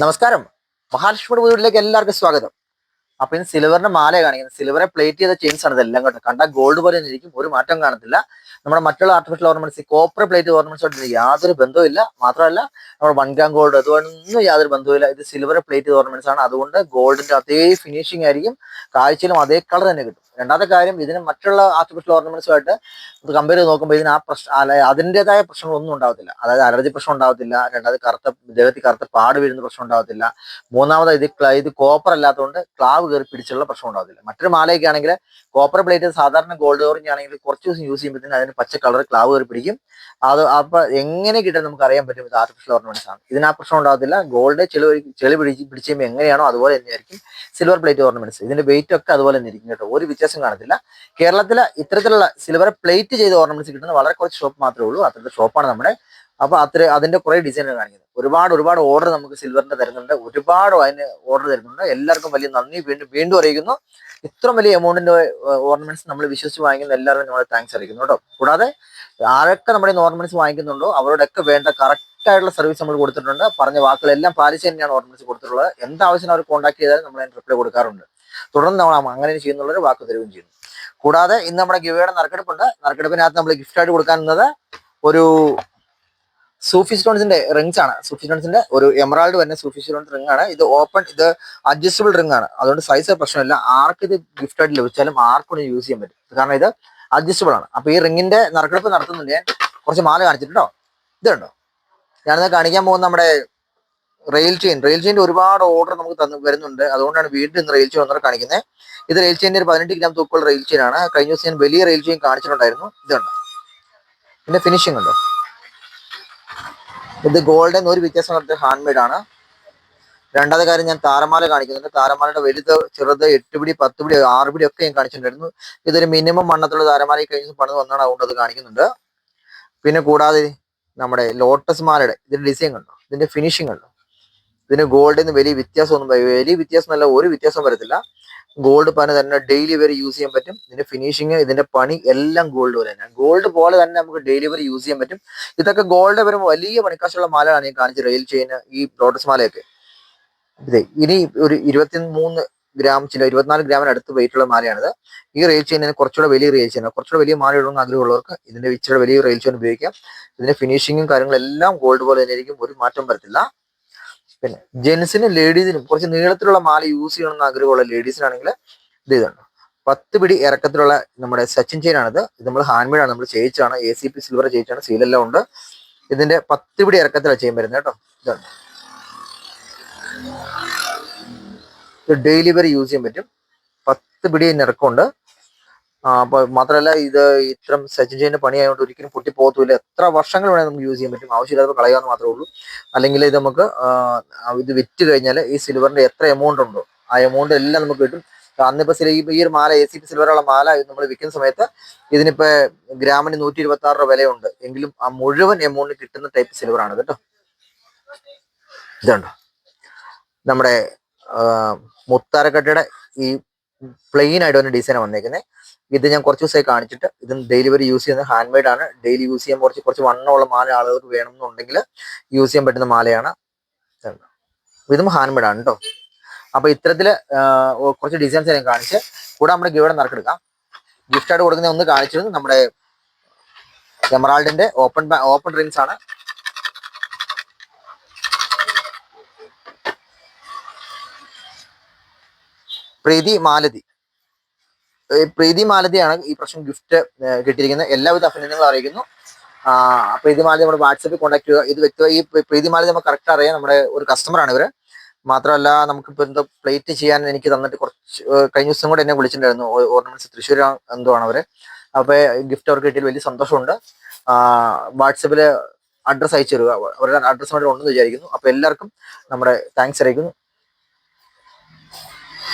നമസ്കാരം. മഹാലക്ഷ്മിയുടെ വീട്ടിലേക്ക് എല്ലാവർക്കും സ്വാഗതം. അപ്പൊ ഇന്ന് സിൽവറിന്റെ മാല കാണിക്കുന്നത് സിൽവറെ പ്ലേറ്റ് ചെയ്ത ചെയിൻസ് ആണ് ഇതെല്ലാം കേട്ടോ. കണ്ട ഗോൾഡ് പോലെ ഇരിക്കും. ഒരു മാറ്റം കാണത്തില്ല. നമ്മുടെ മറ്റുള്ള artificial ornaments copper plate ornaments യാതൊരു ബന്ധവുമില്ല മാത്രമല്ല നമ്മുടെ വൺ ഗ്രാം ഗോൾഡ് അതുകൊണ്ടൊന്നും യാതൊരു ബന്ധവുമില്ല ഇത് സിൽവർ പ്ലേറ്റ് ഓർണമെന്റ്സ് ആണ്. അതുകൊണ്ട് ഗോൾഡിന്റെ അതേ ഫിനിഷിംഗ് ആയിരിക്കും. കാഴ്ചയിലും അതേ കളർ തന്നെ കിട്ടും. രണ്ടാമത്തെ കാര്യം ഇതിന് മറ്റുള്ള ആർട്ടിഫിഷ്യൽ ഓർണമെന്റ്സുമായിട്ട് കമ്പയർ ചെയ്ത് നോക്കുമ്പോൾ ഇതിന് ആ പ്രശ്നം അതിന്റെതായ പ്രശ്നങ്ങളൊന്നും ഉണ്ടാവത്തില്ല. അതായത് അലർജി പ്രശ്നം ഉണ്ടാവത്തില്ല രണ്ടാമത് കറുത്ത ദേഹത്തിൽ കറുത്ത പാട് വീഴുന്ന പ്രശ്നം ഉണ്ടാവത്തില്ല. മൂന്നാമത് ഇത് ഇത് കോപ്പർ അല്ലാത്തതുകൊണ്ട് ക്ലാവ് കയറി പിടിച്ചുള്ള പ്രശ്നം ഉണ്ടാവത്തില്ല. മറ്റൊരു മാലയൊക്കെ ആണെങ്കിൽ കോപ്പർ പ്ലേറ്റ് സാധാരണ ഗോൾഡ് ഓറഞ്ച് ആണെങ്കിൽ കുറച്ച് ദിവസം യൂസ് ചെയ്യുമ്പോഴത്തേന് അതിന് പച്ച കളർ ക്ലാവ് കയറി പിടിക്കും. അത് അപ്പൊ എങ്ങനെ കിട്ടാൻ നമുക്ക് അറിയാൻ പറ്റും ഇത് ആർട്ടിഫിഷ്യൽ ഓർണമെന്റ്സ് ആണ്. ഇതിന് ആ പ്രശ്നം ഉണ്ടാവത്തില്ല. ഗോൾഡ് ചെളി ചെളി പിടിച്ച് പിടിച്ച് എങ്ങനെയാണോ അതുപോലെ തന്നെയായിരിക്കും സിൽവർ പ്ലേറ്റ് ഓർണമെന്റ്സ് ഇതിന്റെ വെയിറ്റ് ഒക്കെ അതുപോലെ തന്നെ ഇരിക്കും കേട്ടോ. ഒരു വ്യത്യാസം കാണത്തില്ല. കേരളത്തിലെ ഇത്തരത്തിലുള്ള സിൽവർ പ്ലേറ്റ് ചെയ്ത ഓർണമെന്റ്സ് കിട്ടുന്ന വളരെ കുറച്ച് ഷോപ്പ് മാത്രമേ ഉള്ളൂ. അത്തരത്തിൽ ഷോപ്പാണ് നമ്മുടെ. അപ്പൊ അത്ര അതിന്റെ കുറെ ഡിസൈനുകൾ കാണിക്കുന്നത്. ഒരുപാട് ഒരുപാട് ഓർഡർ നമുക്ക് സിൽവറിന്റെ തരുന്നുണ്ട്. ഒരുപാട് അതിന് ഓർഡർ തരുന്നുണ്ട്. എല്ലാവർക്കും വലിയ നന്ദി. വീണ്ടും വീണ്ടും അറിയിക്കുന്നു. ഇത്ര വലിയ എമൗണ്ടിന്റെ ഓർണമെന്റ്സ് നമ്മൾ വിശ്വസിച്ച് വാങ്ങിക്കുന്ന എല്ലാവരും നമ്മൾ താങ്ക്സ് അറിയിക്കുന്നു കേട്ടോ. കൂടാതെ ആരൊക്കെ നമ്മുടെ ഓർണമെന്റ്സ് വാങ്ങിക്കുന്നുണ്ടോ അവരോടൊക്കെ വേണ്ട കറക്റ്റ് ആയിട്ടുള്ള സർവീസ് നമ്മൾ കൊടുത്തിട്ടുണ്ട്. പറഞ്ഞ വാക്കുകളെല്ലാം പാലിച്ച് തന്നെയാണ് ഓർണമെന്റ്സ് കൊടുത്തിട്ടുള്ളത്. എന്താവശ്യം അവർ കോൺടാക്ട് ചെയ്താലും നമ്മൾ അതിന് റിപ്ലൈ കൊടുക്കാറുണ്ട്. തുടർന്ന് നമ്മൾ അങ്ങനെ ചെയ്യുന്നുള്ളൊരു വാക്ക് തരുകയും ചെയ്യുന്നു. കൂടാതെ ഇന്ന് നമ്മുടെ ഗിവയുടെ നറുക്കെടുപ്പുണ്ട്. നറുക്കെടുപ്പിനകത്ത് നമ്മൾ ഗിഫ്റ്റ് ആയിട്ട് കൊടുക്കാനുള്ളത് ഒരു സൂഫി സ്റ്റോൺസിന്റെ റിങ്സ് ആണ്. സൂഫി സ്റ്റോൺസിന്റെ ഒരു എമറാൾഡ് വരുന്ന സൂഫി സ്റ്റോൺസ് റിംഗ് ആണ്. ഇത് ഓപ്പൺ ഇത് അഡ്ജസ്റ്റബിൾ റിംഗ് ആണ്. അതുകൊണ്ട് സൈസ് പ്രശ്നമില്ല. ആർക്ക് ഇത് ഗിഫ്റ്റ് ആയിട്ട് ലഭിച്ചാലും ആർക്കും യൂസ് ചെയ്യാൻ പറ്റും. കാരണം ഇത് അഡ്ജസ്റ്റബിൾ ആണ്. അപ്പൊ ഈ റിങ്ങിന്റെ നറുക്കെടുപ്പ് നടത്തുന്നുണ്ട്. ഞാൻ കുറച്ച് മാല കാണിച്ചിട്ടുണ്ടോ? ഇതുണ്ടോ? ഞാനിത് കാണിക്കാൻ പോകുന്ന നമ്മുടെ റെയിൽ ചെയിൻ റെയിൽ ചെയിന്റെ ഒരുപാട് ഓർഡർ നമുക്ക് തന്നു വരുന്നുണ്ട്. അതുകൊണ്ടാണ് വീണ്ടും ഇന്ന് റെയിൽ ചെയിൻ ഒന്നര കാണിക്കുന്നത്. ഇത് റെയിൽ ചെയിന്റെ ഒരു പതിനെട്ട് ഗ്രാം തൂക്കുള്ള റെയിൽ ചെയിൻ ആണ്. കഴിഞ്ഞ ദിവസം ഞാൻ വലിയ റെയിൽ ചെയിൻ കാണിച്ചിട്ടുണ്ടായിരുന്നു. ഇതുണ്ട് പിന്നെ ഫിനിഷിംഗ് ഉണ്ട്? ഇത് ഗോൾഡൻ ഒരു വ്യത്യാസം നടത്തിയ ഹാൻഡ് മെയ്ഡ് ആണ്. രണ്ടാമത്തെ കാര്യം ഞാൻ താരമാല കാണിക്കുന്നുണ്ട്. താരമാലയുടെ വലുത് ചെറുത് എട്ട് പിടി പത്ത് പിടി ആറ് പിടി ഒക്കെ ഞാൻ കാണിച്ചിട്ടുണ്ടായിരുന്നു. ഇതൊരു മിനിമം വണ്ണത്തുള്ള താരമാല കഴിഞ്ഞ ദിവസം പണിത് വന്നാണ് അതുകൊണ്ട് അത് കാണിക്കുന്നുണ്ട്. പിന്നെ കൂടാതെ നമ്മുടെ ലോട്ടസ് മാലയുടെ ഇതിന്റെ ഡിസൈൻ കണ്ടോ? ഇതിന്റെ ഫിനിഷിംഗ് കണ്ടോ? ഇതിന് ഗോൾഡിന് വലിയ വ്യത്യാസമൊന്നും വലിയ വ്യത്യാസം അല്ല ഒരു വ്യത്യാസം വരത്തില്ല. ഗോൾഡ് പന തന്നെ ഡെയിലി വരെ യൂസ് ചെയ്യാൻ പറ്റും. ഇതിന്റെ ഫിനിഷിങ് ഇതിന്റെ പണി എല്ലാം ഗോൾഡ് പോലെ തന്നെ. ഗോൾഡ് പോലെ തന്നെ നമുക്ക് ഡെയിലി വരെ യൂസ് ചെയ്യാൻ പറ്റും. ഇതൊക്കെ ഗോൾഡ് വരുമ്പോൾ വലിയ പണിക്കാശുള്ള മാലയാണ് ഞാൻ കാണിച്ചത്. റെയിൽ ചെയിൻ ഈ ലോട്ടസ് മാലയൊക്കെ. ഇതേ ഇനി ഒരു ഇരുപത്തി മൂന്ന് ഗ്രാം ചില ഇരുപത്തിനാല് ഗ്രാമിന് അടുത്ത് വെയിറ്റുള്ള മാലയാണിത്. ഈ റെയിൽ ചെയിനിന് കുറച്ചുകൂടെ വലിയ റെയിൽ ചെയിൻ കുറച്ചുകൂടെ വലിയ മാല ഇടണമെന്ന് ആഗ്രഹമുള്ളവർക്ക് ഇതിന്റെ ഇച്ചിരി വലിയ റെയിൽ ചെയിൻ ഉപയോഗിക്കാം. ഇതിന്റെ ഫിനിഷിങ്ങും കാര്യങ്ങളെല്ലാം ഗോൾഡ് പോലെ തന്നെ ആയിരിക്കും. ഒരു മാറ്റം വരത്തില്ല. പിന്നെ ജെൻസിനും ലേഡീസിനും കുറച്ച് നീളത്തിലുള്ള മാല യൂസ് ചെയ്യണമെന്ന് ആഗ്രഹമുള്ള ലേഡീസിനാണെങ്കിൽ ഇത് ഇതാണ് പത്ത് പിടി ഇറക്കത്തിലുള്ള നമ്മുടെ സച്ചിൻ ചെയിൻ ആണിത്. ഇത് നമ്മൾ ഹാൻഡ് മെയ്ഡ് ആണ്. നമ്മൾ ചെയ്യിച്ചാണ് എ സി പി സിൽവർ ചെയ്യിച്ചാണ്. സീലെല്ലാം ഉണ്ട്. ഇതിന്റെ പത്ത് പിടി ഇറക്കത്തിലാണ് ചെയ്യാൻ വരുന്നത് കേട്ടോ. ഇതാണ് ഇത് ഡെയിലി വരെ യൂസ് ചെയ്യാൻ പറ്റും. പത്ത് പിടി ഇറക്കമുണ്ട്. ആ, അപ്പൊ മാത്രമല്ല ഇത് ഇത്തരം സച്ചിൻ ചെയ്യുന്ന പണിയായതുകൊണ്ട് ഒരിക്കലും പൊട്ടി പോകത്തില്ല എത്ര വർഷങ്ങൾ വേണേൽ നമുക്ക് യൂസ് ചെയ്യാൻ പറ്റും. ആവശ്യമില്ലാതെ കളയാന്ന് മാത്രമേ ഉള്ളൂ. അല്ലെങ്കിൽ ഇത് നമുക്ക് ഇത് വിറ്റ് കഴിഞ്ഞാൽ ഈ സിൽവറിന്റെ എത്ര എമൗണ്ട് ഉണ്ടോ? ആ എമൗണ്ട് എല്ലാം നമുക്ക് കിട്ടും. അന്നിപ്പോ ഈ ഒരു മാല എ സി പി സിൽവറുള്ള മാല നമ്മൾ വിൽക്കുന്ന സമയത്ത് ഇതിനിപ്പോ ഗ്രാമിന് നൂറ്റി ഇരുപത്തി ആറ് രൂപ വിലയുണ്ട്. എങ്കിലും ആ മുഴുവൻ എമൗണ്ട് കിട്ടുന്ന ടൈപ്പ് സിൽവർ ആണ് കേട്ടോ. ഇതുണ്ടോ. നമ്മുടെ മുത്താരക്കട്ടയുടെ ഈ പ്ലെയിൻ ആയിട്ട് വന്ന ഡിസൈൻ വന്നേക്കുന്നത് ഇത് ഞാൻ കുറച്ച് ദിവസമായി കാണിച്ചിട്ട് ഇത് ഡെലിവറി യൂസ് ചെയ്യുന്നത് ഹാൻഡ് മെയ്ഡ് ആണ്. ഡെയിലി യൂസ് ചെയ്യാൻ കുറച്ച് കുറച്ച് വണ്ണമുള്ള മാല ആളുകൾക്ക് വേണമെന്നുണ്ടെങ്കിൽ യൂസ് ചെയ്യാൻ പറ്റുന്ന മാലയാണ്. ഇതും. ഹാൻഡ് മെയ്ഡ് ആണ് കേട്ടോ അപ്പൊ ഇത്തരത്തിൽ കുറച്ച് ഡിസൈൻസ് ഞാൻ കാണിച്ച് കൂടെ നമ്മുടെ ഗിഫ്റ്റ് ആയിട്ട് കൊടുക്കുന്ന ഒന്ന് കാണിച്ചിരുന്നു നമ്മുടെ എമറാൾഡിന്റെ ഓപ്പൺ ഓപ്പൺ റിങ്സ് ആണ്. പ്രീതി മാലതി. പ്രീതി മാലതിയാണ് ഈ പ്രശ്നം ഗിഫ്റ്റ് കിട്ടിയിരിക്കുന്നത്. എല്ലാവിധ അഭിനന്ദനങ്ങളും അറിയിക്കുന്നു. പ്രീതി മാലതി നമ്മുടെ വാട്സപ്പിൽ കോൺടാക്ട് ചെയ്യുക. ഇത് വ്യക്തി ഈ പ്രീ- പ്രീതി മാലതി നമുക്ക് കറക്റ്റ് അറിയാം. നമ്മുടെ ഒരു കസ്റ്റമറാണ് ഇവർ. മാത്രമല്ല നമുക്കിപ്പോൾ എന്തോ പ്ലേറ്റ് ചെയ്യാൻ എനിക്ക് തന്നിട്ട് കുറച്ച് കഴിഞ്ഞ ദിവസം കൂടെ എന്നെ വിളിച്ചിട്ടുണ്ടായിരുന്നു. ഓർണമെന്റ്സ് തൃശ്ശൂർ എന്തോ ആണ് അവർ. അപ്പൊ ഗിഫ്റ്റ് അവർക്ക് കിട്ടിയതിൽ വലിയ സന്തോഷമുണ്ട്. വാട്സപ്പിൽ അഡ്രസ്സ് അയച്ചു തരിക. അവരുടെ അഡ്രസ്സ് ഉണ്ടെന്ന് വിചാരിക്കുന്നു. അപ്പൊ എല്ലാവർക്കും നമ്മുടെ താങ്ക്സ് അറിയിക്കുന്നു.